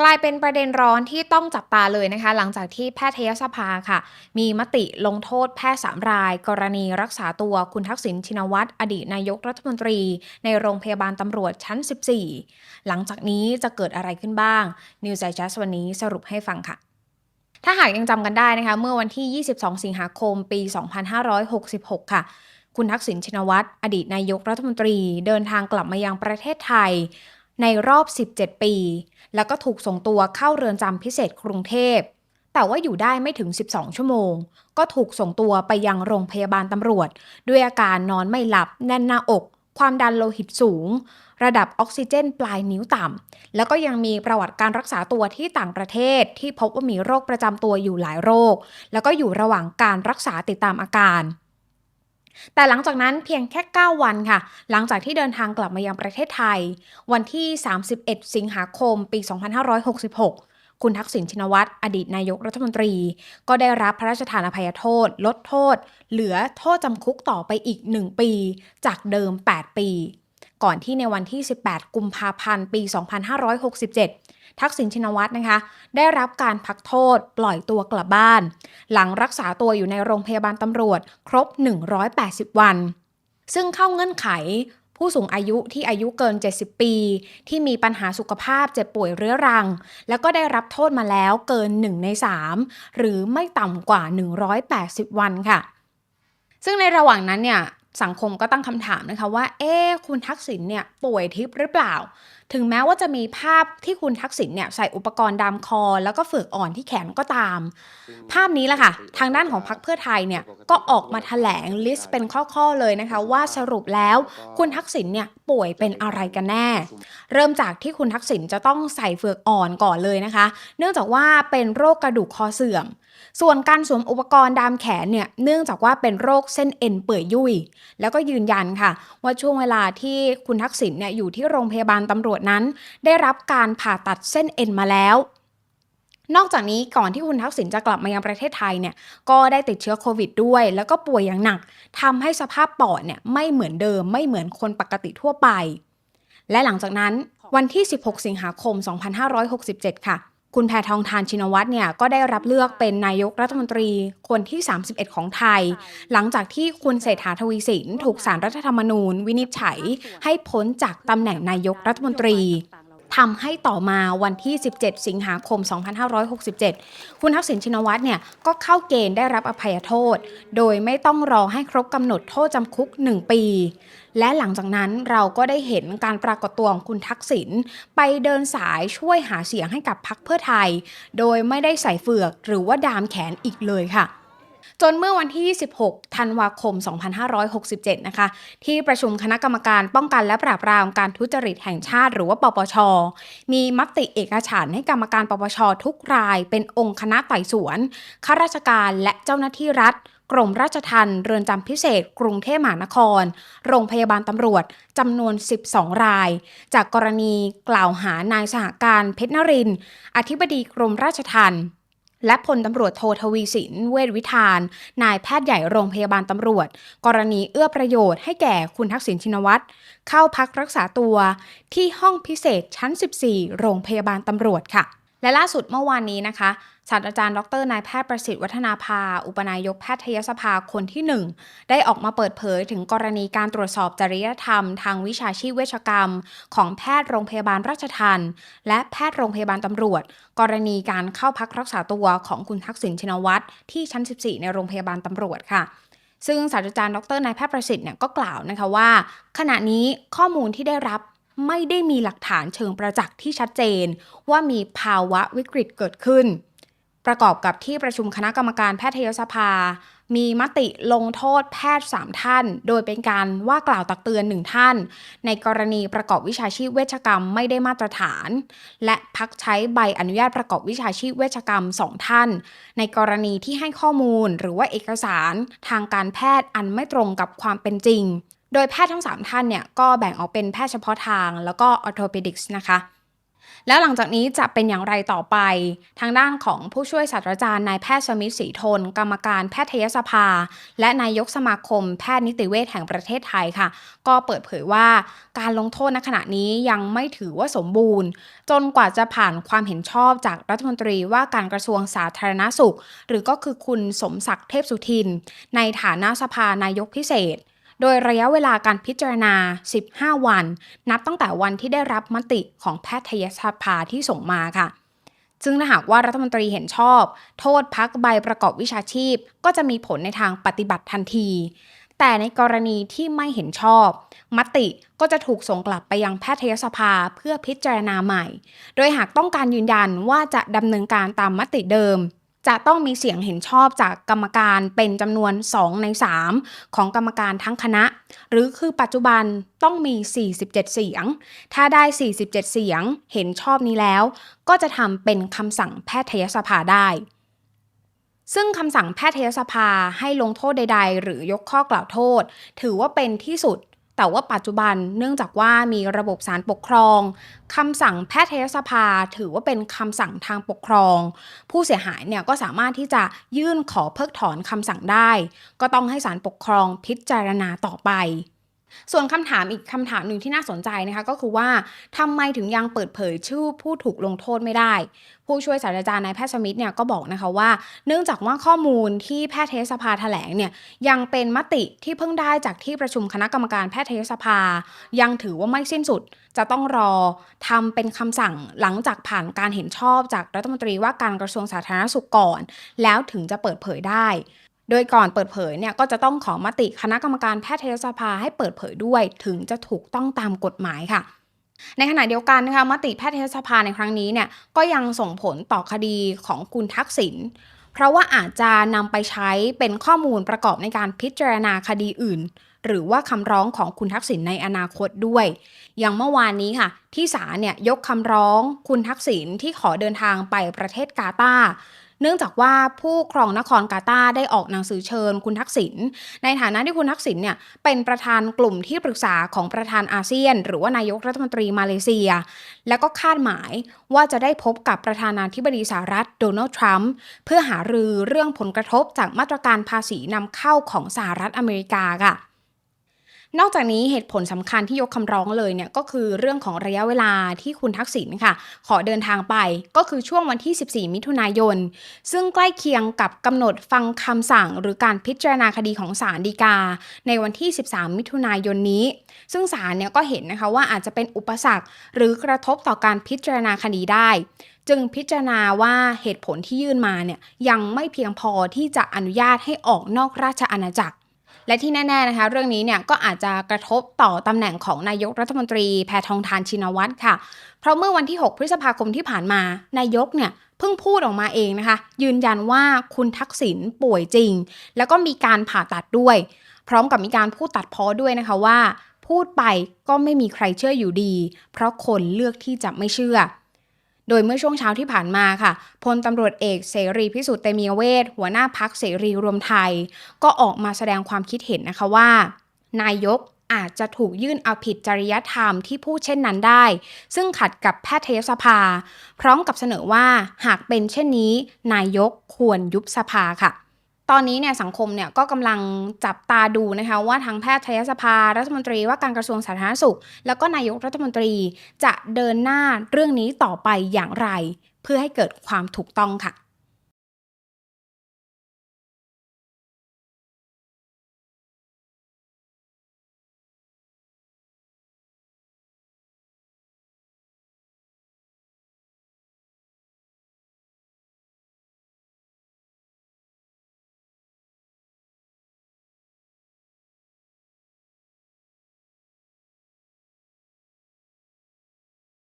กลายเป็นประเด็นร้อนที่ต้องจับตาเลยนะคะ หลังจากที่แพทยสภาค่ะ มีมติลงโทษแพทย์สามราย กรณีรักษาตัวคุณทักษิณชินวัตรอดีตนายกรัฐมนตรี ในโรงพยาบาลตำรวจชั้น 14 หลังจากนี้จะเกิดอะไรขึ้นบ้าง News Digest วันนี้สรุปให้ฟังค่ะถ้าหากยังจำกันได้นะคะ เมื่อวันที่ 22 สิงหาคม ปี 2566 ค่ะ คุณทักษิณชินวัตรอดีตนายกรัฐมนตรี เดินทางกลับมายังประเทศไทย ในรอบ 17 ปี แล้วก็ถูกส่งตัวเข้าเรือนจำพิเศษกรุงเทพ แต่ว่าอยู่ได้ไม่ถึง 12 ชั่วโมง ก็ถูกส่งตัวไปยังโรงพยาบาลตำรวจ ด้วยอาการนอนไม่หลับ แน่นหน้าอก ความดันโลหิตสูง ระดับออกซิเจนปลายนิ้วต่ำ แล้วก็ยังมีประวัติการรักษาตัวที่ต่างประเทศที่พบว่ามีโรคประจำตัวอยู่หลายโรค แล้วก็อยู่ระหว่างการรักษาติดตามอาการ แต่หลังจากนั้นเพียงแค่ 9 วันค่ะ หลังจากที่เดินทางกลับมายังประเทศไทย วันที่ 31 สิงหาคม ปี 2566 คุณทักษิณชินวัตรอดีตนายกรัฐมนตรี ก็ได้รับพระราชทานอภัยโทษ ลดโทษ เหลือโทษจำคุกต่อไปอีก 1 ปี จากเดิม 8 ปี ก่อนที่ในวันที่ 18 กุมภาพันธ์ ปี 2567 ทักษิณชินวัตรนะคะ ได้รับการพักโทษปล่อยตัวกลับบ้าน หลังรักษาตัวอยู่ในโรงพยาบาลตำรวจ ครบ 180 วัน ซึ่งเข้าเงื่อนไขผู้สูงอายุที่อายุเกิน 70 ปี ที่มีปัญหาสุขภาพเจ็บป่วยเรื้อรัง แล้วก็ได้รับโทษมาแล้วเกิน 1 ใน 3 หรือไม่ต่ำกว่า 180 วันค่ะ ซึ่งในระหว่างนั้นเนี่ย สังคมก็ตั้งคำถามนะคะว่า เอ๊คุณทักษิณเนี่ยป่วยทิพย์หรือเปล่า ถึงแม้ว่าจะมีภาพที่คุณทักษิณเนี่ยใส่อุปกรณ์ดามคอ แล้วก็ฝึกอ่อนที่แขนก็ตาม ภาพนี้แหละค่ะ ทางด้านของพรรคเพื่อไทยเนี่ยก็ออกมาแถลงลิสต์เป็นข้อๆเลยนะคะ ว่าสรุปแล้วคุณทักษิณเนี่ยป่วยเป็นอะไรกันแน่ เริ่มจากที่คุณทักษิณจะต้องใส่เฟือกอ่อนก่อนเลยนะคะ เนื่องจากว่าเป็นโรคกระดูกคอเสื่อม ส่วนการสวมอุปกรณ์ดามแขนเนี่ยเนื่องจากว่าเป็นโรคเส้นเอ็นเปื่อยยุ่ย แล้วก็ยืนยันค่ะ ว่าช่วงเวลาที่คุณทักษิณเนี่ยอยู่ที่โรงพยาบาลตำรวจนั้น ได้รับการผ่าตัดเส้นเอ็นมาแล้วนอกจากนี้ก่อนที่คุณทักษิณจะกลับมายังประเทศไทยเนี่ยก็ได้ติดเชื้อโควิดด้วย แล้วก็ป่วยอย่างหนักทำให้สภาพปอดเนี่ยไม่เหมือนเดิมไม่เหมือนคนปกติทั่วไป และหลังจากนั้นวันที่ 16 สิงหาคม 2567 ค่ะ คุณแพทองทานชินวัตรเนี่ยก็ได้รับเลือกเป็นนายกรัฐมนตรีคนที่ 31 ของไทย หลังจากที่คุณเศรษฐาทวีสินถูกสารรัฐธรรมนูญ วินิจฉัย ให้พ้นจากตำแหน่งนายกรัฐมนตรี ทำให้ต่อมาวันที่ 17 สิงหาคม 2567 คุณทักษิณชินวัตรเนี่ยก็เข้าเกณฑ์ได้รับอภัยโทษ โดยไม่ต้องรอให้ครบกำหนดโทษจำคุก 1 ปี และหลังจากนั้นเราก็ได้เห็นการปรากฏตัวของคุณทักษิณไปเดินสายช่วยหาเสียงให้กับพรรคเพื่อไทย โดยไม่ได้ใส่เฟือกหรือว่าดามแขนอีกเลยค่ะ จนเมื่อวันที่26ธันวาคม 2567 นะคะ ที่ประชุมคณะกรรมการป้องกันและปราบปรามการทุจริตแห่งชาติ หรือว่าปปช มีมติเอกฉันให้กรรมการปปชทุกรายเป็นองค์คณะไต่สวนข้าราชการและเจ้าหน้าที่รัฐกรมราชทัณฑ์เรือนจำพิเศษ กรุงเทพมหานคร โรงพยาบาลตำรวจจำนวน 12 ราย จากกรณีกล่าวหานายสหการเพชรนรินทร์อธิบดีกรมราชทัณฑ์ และพลตำรวจโททวีสิน เวชวิธาน นายแพทย์ใหญ่โรงพยาบาลตำรวจ กรณีเอื้อประโยชน์ให้แก่คุณทักษิณชินวัตรเข้าพักรักษาตัว ที่ห้องพิเศษชั้น 14 โรงพยาบาลตำรวจค่ะ และล่าสุดเมื่อวานนี้นะคะศาสตราจารย์ดรนายแพทย์ประสิทธิ์วัฒนาภา อุปนายกแพทยสภาคนที่ 1 ได้ออกมาเปิดเผยถึงกรณีการตรวจสอบจริยธรรม ทางวิชาชีพเวชกรรม ของแพทย์โรงพยาบาลราชทัณฑ์และแพทย์โรงพยาบาลตำรวจ กรณีการเข้าพักรักษาตัวของคุณทักษิณชินวัตรที่ชั้น 14 ในโรงพยาบาลตำรวจค่ะซึ่งศาสตราจารย์ดรนายแพทย์ประสิทธิ์เนี่ยก็กล่าวนะคะว่า ขณะนี้ข้อมูลที่ได้รับ ไม่ได้มีหลักฐานเชิงประจักษ์ที่ชัดเจน ว่ามีภาวะวิกฤตเกิดขึ้น ประกอบกับที่ประชุมคณะกรรมการแพทยสภา มีมติลงโทษแพทย์ 3 ท่าน โดยเป็นการว่ากล่าวตักเตือน1ท่าน ในกรณีประกอบวิชาชีพเวชกรรมไม่ได้มาตรฐาน และพักใช้ใบอนุญาตประกอบวิชาชีพเวชกรรม2ท่าน ในกรณีที่ให้ข้อมูลหรือว่าเอกสารทางการแพทย์อันไม่ตรงกับความเป็นจริง โดยแพทย์ทั้ง 3 ท่านเนี่ยก็แบ่งออกเป็นแพทย์เฉพาะทางแล้วก็ออโ p เปดิกส์นะคะแล้วหลังจากนี้จะเป็นอย่างไรต่อไป ทางด้านของผู้ช่วยศาสตราจารย์นายแพทย์สมิทธศรีทน กรรมการแพทยสภา และนายกสมาคม แพทย์นิติเวชแห่งประเทศไทยค่ะ ก็เปิดเผยว่าการลงโทษณขณะนี้ยังไม่ถือว่าสมบูรณ์ จนกว่าจะผ่านความเห็นชอบจากรัฐมนตรีว่าการกระทรวงสาธารณสุข หรือก็คือคุณสมศักดิ์เทพสุทิน ในฐานะสภานายกพิเศษ โดยระยะเวลาการพิจารณา 15 วัน นับตั้งแต่วันที่ได้รับมติของแพทยสภาที่ส่งมาค่ะซึ่งถ้าหากว่ารัฐมนตรีเห็นชอบ โทษพักใบประกอบวิชาชีพ ก็จะมีผลในทางปฏิบัติทันที แต่ในกรณีที่ไม่เห็นชอบ มติก็จะถูกส่งกลับไปยังแพทยสภาเพื่อพิจารณาใหม่ โดยหากต้องการยืนยันว่าจะดำเนินการตามมติเดิม จะต้องมีเสียงเห็นชอบจากกรรมการเป็นจำนวน 2 ใน 3 ของกรรมการทั้งคณะ หรือคือปัจจุบันต้องมี 47 เสียง ถ้าได้ 47 เสียงเห็นชอบนี้แล้ว ก็จะทำเป็นคำสั่งแพทยสภาได้ซึ่งคำสั่งแพทยสภาให้ลงโทษใด ๆ หรือยกข้อกล่าวโทษ ถือว่าเป็นที่สุด แต่ว่าปัจจุบันเนื่องจากว่ามีระบบสารปกครองคำสั่งแพทยสภา ถือว่าเป็นคำสั่งทางปกครอง ผู้เสียหายเนี่ยก็สามารถที่จะยื่นขอเพิกถอนคำสั่งได้ ก็ต้องให้ศาลปกครองพิจารณาต่อไป ส่วนคำถามอีกคำถามหนึ่งที่น่าสนใจนะคะก็คือว่าทำไมถึงยังเปิดเผยชื่อผู้ถูกลงโทษไม่ได้ ผู้ช่วยศาสตราจารย์นายแพทย์สมิธเนี่ยก็บอกนะคะว่า เนื่องจากว่าข้อมูลที่แพทยสภาแถลงเนี่ยยังเป็นมติที่เพิ่งได้จากที่ประชุมคณะกรรมการแพทยสภา ยังถือว่าไม่สิ้นสุด จะต้องรอทำเป็นคำสั่งหลังจากผ่านการเห็นชอบจากรัฐมนตรีว่าการกระทรวงสาธารณสุขก่อน แล้วถึงจะเปิดเผยได้ โดยก่อนเปิดเผยเนี่ยก็จะต้องขอมติคณะกรรมการแพทยสภาให้เปิดเผยด้วยถึงจะถูกต้องตามกฎหมายค่ะในขณะเดียวกันนะคะมติแพทยสภาในครั้งนี้เนี่ยก็ยังส่งผลต่อคดีของคุณทักษิณเพราะว่าอาจจะนำไปใช้เป็นข้อมูลประกอบในการพิจารณาคดีอื่น หรือว่าคำร้องของคุณทักษิณในอนาคตด้วย อย่างเมื่อวานนี้ค่ะ ที่ศาลเนี่ยยกคำร้องคุณทักษิณที่ขอเดินทางไปประเทศกาตาร์ เนื่องจากว่าผู้ครองนครกาตาได้ออกหนังสือเชิญคุณทักษิณในฐานะที่คุณทักษิณเนี่ยเป็นประธานกลุ่มที่ปรึกษาของประธานอาเซียน หรือว่านายกรัฐมนตรีมาเลเซีย แล้วก็คาดหมายว่าจะได้พบกับประธานาธิบดีสหรัฐโดนัลด์ทรัมป์เพื่อหารือเรื่องผลกระทบจากมาตรการภาษีนำเข้าของสหรัฐอเมริกาค่ะ นอกจากนี้เหตุผลสำคัญที่ยกคำร้องเลยเนี่ยก็คือเรื่องของระยะเวลาที่คุณทักษิณค่ะ ขอเดินทางไปก็คือช่วงวันที่ 14 มิถุนายน ซึ่งใกล้เคียงกับกำหนดฟังคำสั่ง หรือการพิจารณาคดีของศาลฎีกา ในวันที่ 13 มิถุนายนนี้ ซึ่งศาลเนี่ยก็เห็นนะคะว่าอาจจะเป็นอุปสรรค หรือกระทบต่อการพิจารณาคดีได้ จึงพิจารณาว่าเหตุผลที่ยื่นมาเนี่ยยังไม่เพียงพอที่จะอนุญาตให้ออกนอกราชอาณาจักร และที่แน่ๆนะคะ เรื่องนี้เนี่ยก็อาจจะกระทบต่อตำแหน่งของนายกรัฐมนตรีแพทองทานชินวัตรค่ะ เพราะเมื่อวันที่ 6 พฤษภาคมที่ผ่านมานายกเนี่ยเพิ่งพูดออกมาเองนะคะ ยืนยันว่าคุณทักษิณป่วยจริง แล้วก็มีการผ่าตัดด้วย พร้อมกับมีการพูดตัดพ้อด้วยนะคะว่า พูดไปก็ไม่มีใครเชื่ออยู่ดี เพราะคนเลือกที่จะไม่เชื่อ โดยเมื่อช่วงเช้าที่ผ่านมาค่ะพลตำรวจเอกเสรีพิสุทธิ์เตมียเวทหัวหน้าพักเสรีรวมไทย ก็ออกมาแสดงความคิดเห็นนะคะว่า นายกอาจจะถูกยื่นเอาผิดจริยธรรมที่พูดเช่นนั้นได้ ซึ่งขัดกับแพทยสภา พร้อมกับเสนอว่าหากเป็นเช่นนี้ นายกควรยุบสภาค่ะ ตอนนี้เนี่ยสังคมเนี่ยก็กำลังจับตาดูนะคะว่าทางแพทยสภารัฐมนตรีว่าการกระทรวงสาธารณสุข แล้วก็นายกรัฐมนตรีจะเดินหน้าเรื่องนี้ต่อไปอย่างไร เพื่อให้เกิดความถูกต้องค่ะ